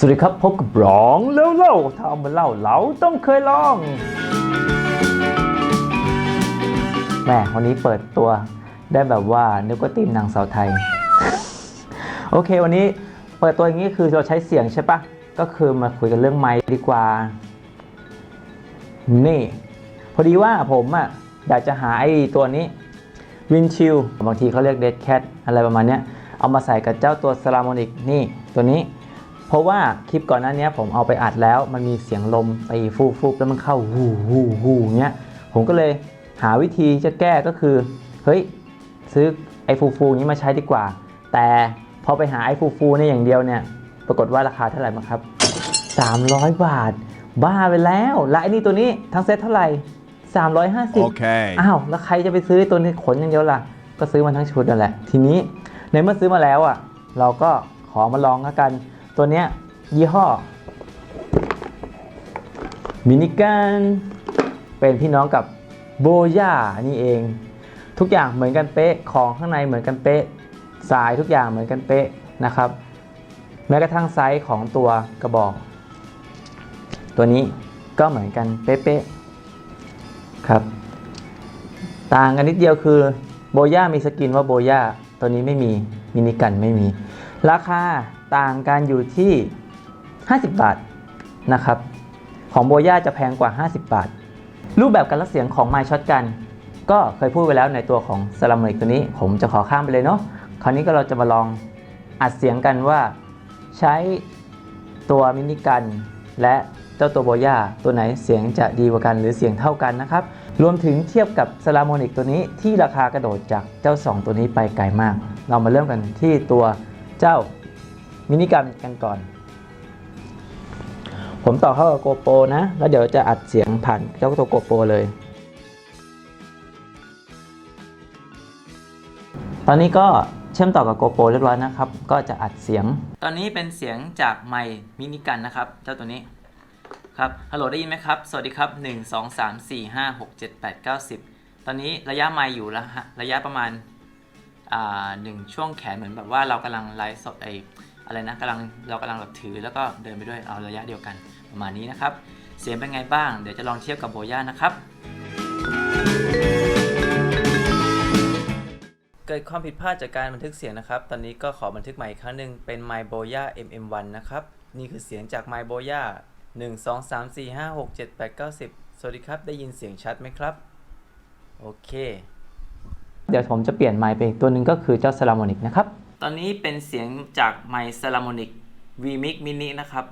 สวัสดีครับ พบกับร้องเล่าเล่าถ้าเอามาเล่าเราต้องเคยลองแม่วันนี้เปิดตัวได้แบบว่านึกว่าทีมนางสาวไทย โอเค วันนี้เปิดตัวอย่างนี้คือเราใช้เสียงใช่ปะก็คือมาคุยกันเรื่องไมค์ดีกว่า นี่ พอดีว่าผมอะอยากจะหาไอ้ตัวนี้วินชิลบางทีเขาเรียกเดดแคทอะไรประมาณเนี้ยเอามาใส่กับเจ้าตัวสลามอนิกนี่ตัวนี้ เพราะว่าคลิปก่อนหน้านี้ผมเอาไปอัดแล้วมันมีเสียงลมตีฟูฟูแล้วมันเข้าหูหูหูเงี้ยผมก็เลยหาวิธีจะแก้ก็คือ เฮ้ย ซื้อไอ้ฟูฟูนี้มาใช้ดีกว่า แต่พอไปหาไอ้ฟูฟูเนี่ยอย่างเดียวเนี่ยปรากฏว่าราคาเท่าไหร่มั้งครับ 300 บาท บ้าไปแล้วและไอ้นี่ตัวนี้ทั้งเซ็ตเท่าไหร่ 350 Okay. อ้าวแล้วใครจะไปซื้อตัวนี้ขนอย่างเดียวล่ะ ก็ซื้อมาทั้งชุดนั่นแหละ ทีนี้ในเมื่อซื้อมาแล้วอะ เราก็ขอมาลองแล้วกัน ตัวเนี้ยยี่ห้อมินิกันเป็นพี่น้องกับโบย่านี่เอง ทุกอย่างเหมือนกันเป๊ะของข้างในเหมือนกันเป๊ะสายทุกอย่างเหมือนกันเป๊ะนะครับ แม้กระทั่งไซส์ของตัวกระบอก ตัวนี้ก็เหมือนกันเป๊ะๆครับ ต่างกันนิดเดียวคือโบย่ามีสกินว่าโบย่าตัวนี้ไม่มีมินิกันไม่มี ราคา ต่างกันอยู่ที่ 50 บาทนะครับ ของโบย่าจะแพงกว่า 50 บาท รูปแบบการรับเสียงของไมช็อตกัน ก็เคยพูดไปแล้วในตัวของสลัมเมริกตัวนี้ ผมจะขอข้ามไปเลยเนาะ คราวนี้ก็เราจะมาลองอัดเสียงกันว่าใช้ตัวมินิกัน และเจ้าตัวโบย่าตัวไหนเสียงจะดีกว่ากันหรือเสียงเท่ากันนะครับ รวมถึงเทียบกับสลาโมนิกตัวนี้ที่ราคากระโดดจากเจ้า 2 ตัวนี้ไปไกลมาก เรามาเริ่มกันที่ตัวเจ้า มินิกันกันก่อน ผมต่อเข้ากับโกโปรนะ แล้วเดี๋ยวจะอัดเสียงผ่านเจ้าตัวโกโปรเลย ตอนนี้ก็เชื่อมต่อกับโกโปรเรียบร้อยนะครับ ก็จะอัดเสียง ตอนนี้เป็นเสียงจากไมค์มินิกันนะครับ เจ้าตัวนี้ครับฮัลโหลได้ยินไหมครับ สวัสดีครับ 1 2 3 4 5 6 7 8 9 10 ตอนนี้ระยะไมค์อยู่ละระยะประมาณหนึ่งช่วงแขนเหมือนแบบว่าเรากำลังไลฟ์สดไอ อะไรนะกำลังเรากำลังแบบถือแล้วก็เดินไปด้วยเอาระยะเดียวกันประมาณนี้นะครับ เสียงเป็นไงบ้าง เดี๋ยวจะลองเทียบกับโบย่านะครับ เกิดความผิดพลาดจากการบันทึกเสียงนะครับ ตอนนี้ก็ขอบันทึกใหม่อีกครั้งหนึ่งเป็น My Boya MM1 นะครับ นี่คือเสียงจาก My Boya 1 2 3 4 5 6 7 8 9 10 สวัสดีครับ ได้ยินเสียงชัดไหมครับ โอเค เดี๋ยวผมจะเปลี่ยนไมค์ไปอีกตัวหนึ่งก็คือเจ้า s ล a m o n i c นะครับ ตอนนี้เป็นเสียงจากไมค์ s ล a m o n i c VMix Mini นะครับ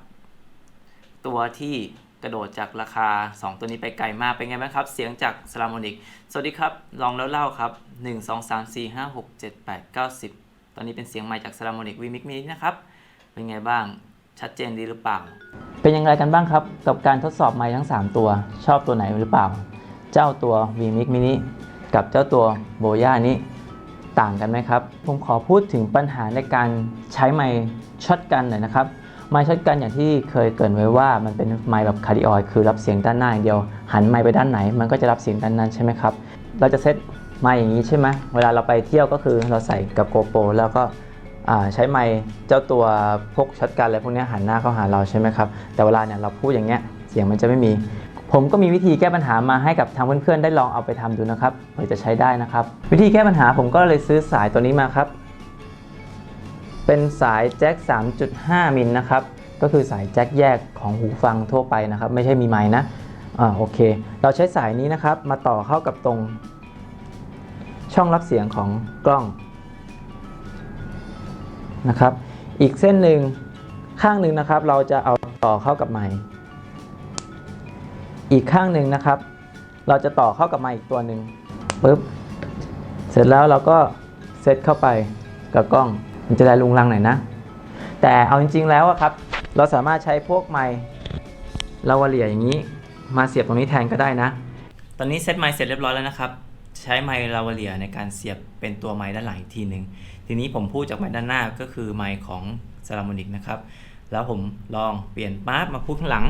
ตัวที่กระโดดจากราคา 2 ตัวนี้ไปไกลมาก เป็นไงบ้างครับ เสียงจาก s ล a m o n i c สวัสดีครับ ลองแล้วเล่าครับ 1 2 3 4 5 6 7 8 9 10 ตอนนี้เป็นเสียงใหม่จาก s ล a m o n i c VMix Mini นะครับ เป็นไงบ้าง ชัดเจนดีหรือเปล่า เป็นยังไงกันบ้างครับ กับการทดสอบไมค์ทั้ง 3 ตัว ชอบตัวไหนหรือเปล่า เจ้าตัว VMix Mini กับเจ้าตัวโบย่านี้ ต่างกันไหมครับ ผมขอพูดถึงปัญหาในการใช้ไมค์ช็อตกันหน่อยนะครับ ไมค์ช็อตกันอย่างที่เคยเกินไว้ว่ามันเป็นไมค์แบบคาร์ดิออยคือรับเสียงด้านหน้าอย่างเดียว หันไมค์ไปด้านไหน มันก็จะรับเสียงด้านนั้นใช่ไหมครับ เราจะเซตไมค์อย่างนี้ใช่ไหมเวลาเราไปเที่ยวก็คือเราใส่กับโกโปรแล้วก็ใช้ไมค์เจ้าตัวพกช็อตกันอะไรพวกนี้หันหน้าเข้าหาเราใช่ไหมครับ แต่เวลาเนี่ยเราพูดอย่างเงี้ยเสียงมันจะไม่มี ผมก็มีวิธีแก้ปัญหามาให้กับทางเพื่อนๆได้ลองเอาไปทำดูนะครับเผื่อจะใช้ได้นะครับ วิธีแก้ปัญหาผมก็เลยซื้อสายตัวนี้มาครับ เป็นสายแจ็ค 3.5 มิลนะครับ ก็คือสายแจ็คแยกของหูฟังทั่วไปนะครับ ไม่ใช่มีไม้นะอ่าโอเค เราใช้สายนี้นะครับ มาต่อเข้ากับตรง ช่องรับเสียงของกล้องนะครับ อีกเส้นหนึ่งข้างหนึ่งนะครับ เราจะเอาต่อเข้ากับไมค์ อีกข้างหนึ่งนะครับ เราจะต่อเข้ากับไมค์อีกตัวหนึ่งปุ๊บเสร็จแล้วเราก็เซตเข้าไปกับกล้องมันจะได้ลุงลังหน่อยนะ แต่เอาจริง ๆ แล้วครับ เราสามารถใช้พวกไมค์ลาวาเลียอย่างนี้มาเสียบตรงนี้แทนก็ได้นะ ตอนนี้เซตไมค์เสร็จเรียบร้อยแล้วนะครับ ใช้ไมค์ลาวาเลียในการเสียบเป็นตัวไมค์ด้านหลังอีกทีหนึ่งทีนี้ผมพูดจากไมค์ด้านหน้าก็คือไมค์ของซาลามอนิกนะครับ แล้วผมลองเปลี่ยนปั๊บมาพูดข้างหลัง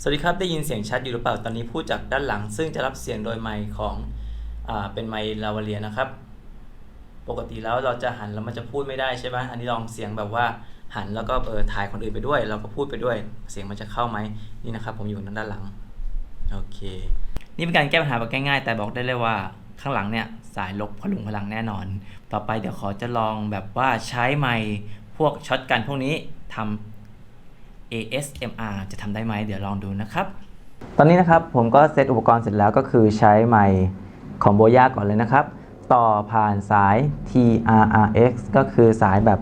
สวัสดีครับ ได้ยินเสียงชัดอยู่หรือเปล่า ตอนนี้พูดจากด้านหลัง ซึ่งจะรับเสียงโดยไมค์ของอเป็นไมค์ลาวาเลียนะครับ ปกติแล้วเราจะหันแล้วมันจะพูดไม่ได้ใช่ไหมอันนี้ลองเสียงแบบว่าหันแล้วก็เออถ่ายคนอื่นไปด้วย เราก็พูดไปด้วย เสียงมันจะเข้าไหมนี่นะครับ ผมอยู่ด้านหลัง โอเค นี่เป็นการแก้ปัญหาแบบง่ายๆ แต่บอกได้เลยว่าข้างหลังเนี่ยสายลบพลุงพลังแน่นอน ต่อไปเดี๋ยวขอจะลองแบบว่าใช้ไมค์พวกช็อตกันพวกนี้ทำ ASMR จะทำได้ไหมเดี๋ยวลองดูนะครับ ตอนนี้นะครับผมก็เซตอุปกรณ์เสร็จแล้วก็คือใช้ไมค์ของโบย่าก่อนเลยนะครับ ต่อผ่านสาย TRRX ก็คือสายแบบ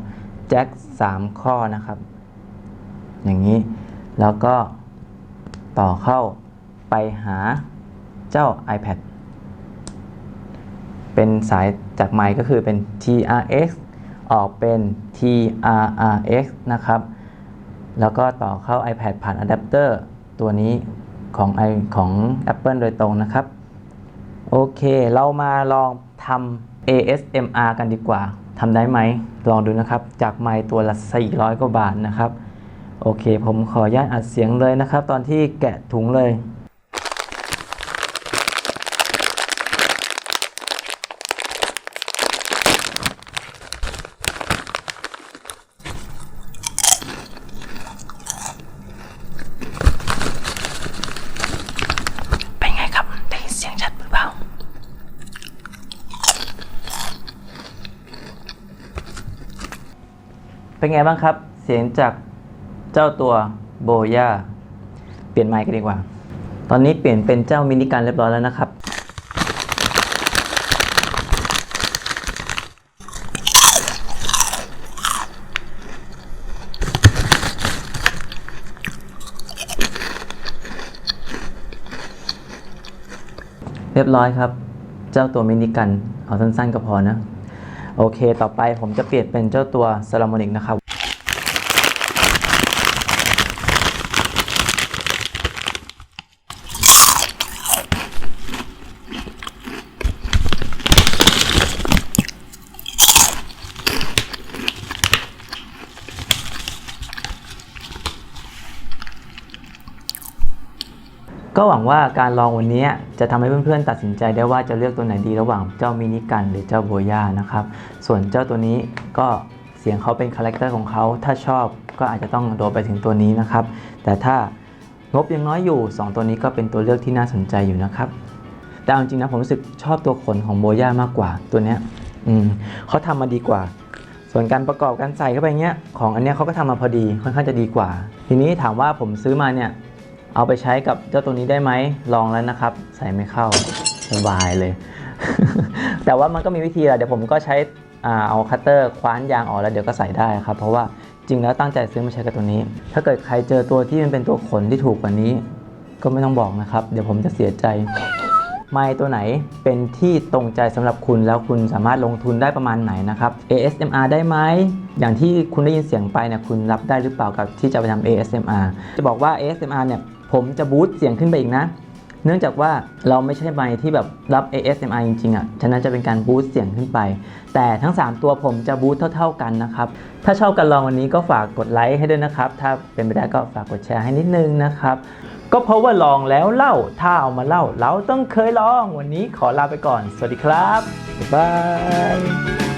แจ็ค3 ข้อนะครับ อย่างนี้แล้วก็ต่อเข้าไปหาเจ้า iPad เป็นสายจากไมค์ก็คือเป็น TRX ออกเป็น TRRX นะครับ แล้วก็ต่อเข้า iPad ผ่านอะแดปเตอร์ตัวนี้ของไอของ Apple โดยตรงนะครับ โอเค เรามาลองทำ ASMR กันดีกว่าทำได้ไหม ลองดูนะครับ จากไมค์ตัวละ 400 กว่าบาทนะครับ โอเค ผมขออนุญาตอัดเสียงเลยนะครับ ตอนที่แกะถุงเลย เป็นไงครับ ได้ยินเสียงชัดหรือเปล่า เป็นไงบ้างครับ เสียงจากเจ้าตัวโบย่าเปลี่ยนไมค์กันดีกว่า ตอนนี้เปลี่ยนเป็นเจ้ามินิกันเรียบร้อยแล้วนะครับ เรียบร้อยครับ เจ้าตัวมินิกัน เอาสั้นๆก็พอนะ โอเค ต่อไปผมจะเปลี่ยนเป็นเจ้าตัว s a l a m o n i c นะครับก็หวังว่าการลองวันนี้จะทำให้เพื่อนๆตัดสินใจได้ว่าจะเลือกตัวไหนดีระหว่างเจ้ามินิกันหรือเจ้าโบย่านะครับ ส่วนเจ้าตัวนี้ก็เสียงเขาเป็นคาแรคเตอร์ของเขา ถ้าชอบก็อาจจะต้องโดดไปถึงตัวนี้นะครับ แต่ถ้างบยังน้อยอยู่ 2 ตัวนี้ก็เป็นตัวเลือกที่น่าสนใจอยู่นะครับ แต่จริงๆนะผมรู้สึกชอบตัวขนของโบย่ามากกว่าตัวเนี้ยอืมเขาทำมาดีกว่า ส่วนการประกอบการใส่เข้าไปเนี้ยของอันเนี้ยเขาก็ทำมาพอดีค่อนข้างจะดีกว่า ทีนี้ถามว่าผมซื้อมาเนี่ยเอาไปใช้กับเจ้าตัวนี้ได้ไหมลองแล้วนะครับ ใส่ไม่เข้าสบายเลย แต่ว่ามันก็มีวิธีแหละเดี๋ยวผมก็ใช้ เอาคัตเตอร์คว้านยางออกแล้วเดี๋ยวก็ใส่ได้ครับ เพราะว่าจริงแล้วตั้งใจซื้อมาใช้กับตัวนี้ ถ้าเกิดใครเจอตัวที่มันเป็นตัวขนที่ถูกกว่านี้ ก็ไม่ต้องบอกนะครับ เดี๋ยวผมจะเสียใจไมค์ตัวไหนเป็นที่ตรงใจสำหรับคุณแล้วคุณสามารถลงทุนได้ประมาณไหนนะครับ ASMR ได้ไหมอย่างที่คุณได้ยินเสียงไปเนี่ยคุณรับได้หรือเปล่ากับที่จะไปทำ ASMR จะบอกว่า ASMR เนี่ยผมจะบูสต์เสียงขึ้นไปอีกนะ เนื่องจากว่าเราไม่ใช่ไมค์ที่แบบรับ ASMR จริงๆอะ ฉะนั้นจะเป็นการบูสต์เสียงขึ้นไป แต่ทั้ง 3 ตัวผมจะบูสต์เท่า ๆกันนะครับ ถ้าชอบกันลองวันนี้ก็ฝากกดไลค์ให้ด้วยนะครับ ถ้าเป็นไปได้ก็ฝากกดแชร์ให้นิดนึงนะครับ ก็เพราะว่าลองแล้วเล่า ถ้าเอามาเล่า เราต้องเคยลอง วันนี้ขอลาไปก่อน สวัสดีครับ บ๊ายบาย